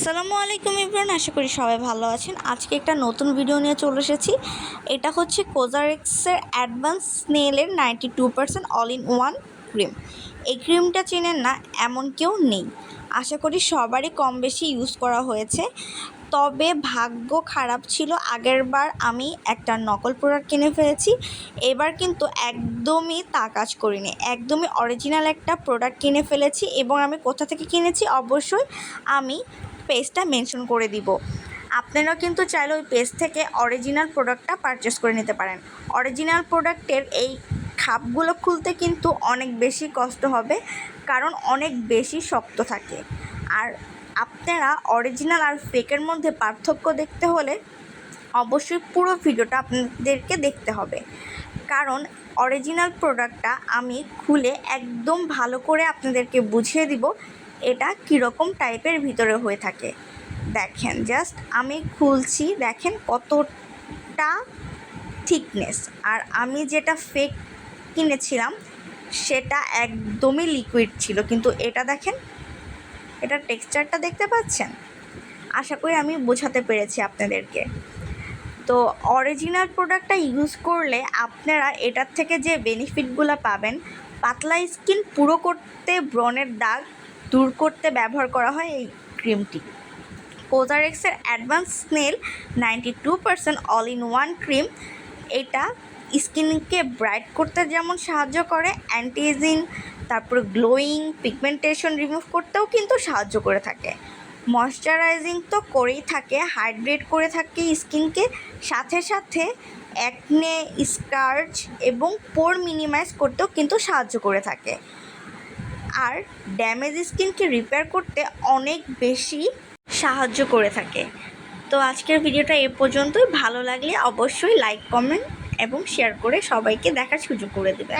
আসসালামু আলাইকুম ইব্রান, আশা করি সবাই ভালো আছেন। আজকে একটা নতুন ভিডিও নিয়ে চলে এসেছি। এটা হচ্ছে কোজারেক্সের advance স্নেলের ninety two percent all in one cream এই ক্রিমটা চেনেন না, এমন কেউ নেই। আশা করি সবারই কম বেশি ইউজ করা হয়েছে। তবে ভাগ্য খারাপ ছিল আগের বার আমি একটা নকল প্রোডাক্ট কিনে ফেলেছি। এবার কিন্তু একদমই তা কাজ করিনি। একদমই অরিজিনাল একটা প্রোডাক্ট কিনে ফেলেছি এবং আমি কোথা থেকে কিনেছি? অবশ্যই আমি পেজটা মেনশন করে দিব। আপনারাও কিন্তু চাইলে ওই পেজ থেকে অরিজিনাল প্রোডাক্টটা পারচেস করে নিতে পারেন। অরিজিনাল প্রোডাক্টের এই খাপগুলো খুলতে কিন্তু অনেক বেশি কষ্ট হবে, কারণ অনেক বেশি শক্ত থাকে। আর আপনারা অরিজিনাল আর ফেকের মধ্যে পার্থক্য দেখতে হলে অবশ্যই পুরো ভিডিওটা আপনাদেরকে দেখতে হবে। কারণ অরিজিনাল প্রোডাক্টটা আমি খুলে একদম ভালো করে আপনাদেরকে বুঝিয়ে দিব এটা কীরকম টাইপের ভিতরে হয়ে থাকে? দেখেন জাস্ট আমি খুলছি, দেখেন কতটা থিকনেস আর আমি যেটা ফেক কিনেছিলাম, সেটা একদমই লিকুইড ছিল। কিন্তু এটা দেখেন, এটা টেক্সচারটা দেখতে পাচ্ছেন? আশা করি আমি বোঝাতে পেরেছি আপনাদেরকে। তো অরিজিনাল প্রোডাক্টটা ইউজ করলে আপনারা এটার থেকে যে বেনিফিটগুলো পাবেন, পাতলা স্কিন পুরো করতে ব্রণের দাগ দূর করতে ব্যবহার করা হয় এই ক্রিমটি। কোজারেক্সের advance snail ninety two percent all in one cream এটা স্কিনকে ব্রাইট করতে যেমন সাহায্য করে অ্যান্টি এজিং তারপরে গ্লোয়িং পিগমেন্টেশন রিমুভ করতেও কিন্তু সাহায্য করে থাকে। ময়শ্চারাইজিং তো করেই থাকে হাইড্রেট করে থাকে স্কিনকে। সাথে সাথে অ্যাকনে স্কার্চ এবং পোর মিনিমাইজ করতেও কিন্তু সাহায্য করে থাকে। আর ড্যামেজ স্কিনকে রিপেয়ার করতে অনেক বেশি সাহায্য করে থাকে। তো আজকের ভিডিওটা এ পর্যন্তই। ভালো লাগলে অবশ্যই লাইক কমেন্ট এবং শেয়ার করে সবাইকে দেখার সুযোগ করে দেবে